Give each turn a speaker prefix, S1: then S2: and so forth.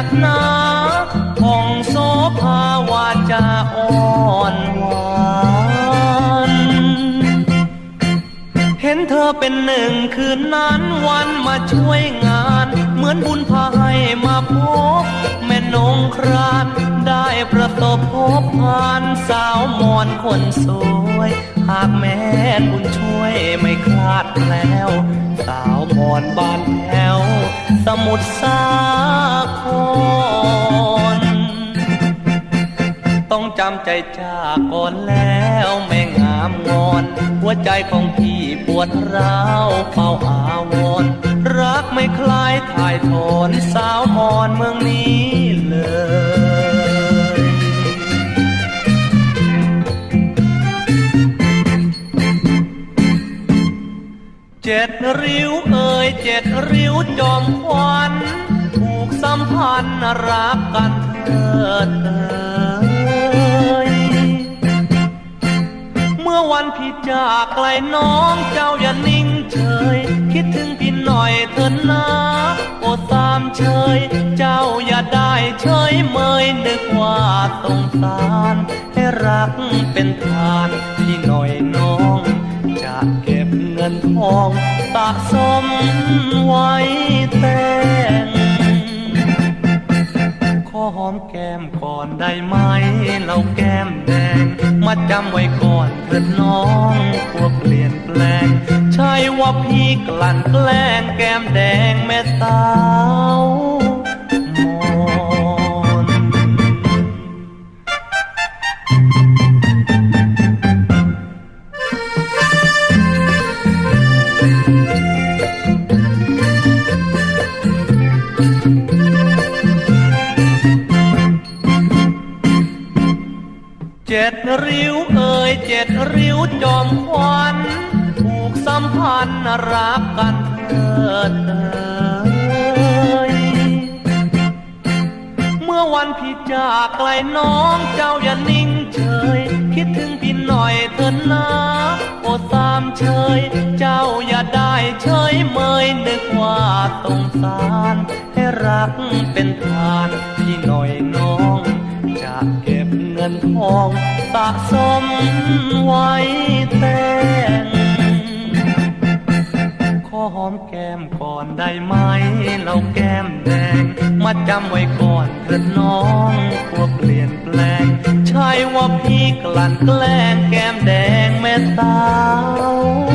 S1: นักหนาผ่องโซภาวาจาอ่อนหวานเห็นเธอเป็นหนึ่งคืนนั้นวันมาช่วยงาน เหมือนบุญพาให้มาพบ แม่นงครานได้ประสบพบผ่านสาวมอนคนสวย หากแม่บุญช่วยไม่คลาดแล้ว สาวมอนบ้านแถวสมุทรสา ต้องจำใจจากก่อนแล้วแม่งามงอน หัวใจของพี่ปวดร้าวเฝ้าอาวรรักไม่คลายถ่ายถอนสาวมอนเมืองนี้เลยเจ็ดริ้วเอ่ยเจ็ดริ้วจอมควันผูกสัมพันธ์รักกันเถิดเอ่ วันพี่จากไกลน้องเจ้าอย่านิ่งเฉย คิดถึงพี่หน่อยเถินนะโอตามเฉย เจ้าอย่าได้เฉยเมยนึกว่าสงสารให้รักเป็นทานพี่หน่อยน้องจะเก็บเงินทองสะสมไว้แต่ง หอมแก้มก่อนได้ไหมเราแก้มแดง มาจำไว้ก่อนเถิดน้องพวกเปลี่ยนแปลง ใช่ว่าพี่กลั่นแกล้งแก้มแดงแม่สาว เจ็ดริ้วเอ่ยเจ็ดริ้วจอมควันผูกสัมพันธ์รักกันเถิดเอ่ยเมื่อวันพี่จากไกลน้องเจ้าอย่านิ่งเฉย คิดถึงพี่หน่อยเถินนะโอตามเฉย เจ้าอย่าได้เฉยเมยนึกว่าสงสาร ให้รักเป็นทาน ทองสะสมไว้แต่งขอหอมแก้มก่อนได้ไหม เราแก้มแดง มาจำไว้ก่อนเถิดน้องพวเปลี่ยนแปลง ใช่ว่าพี่กลั่นแกล้งแก้มแดงแม่สาว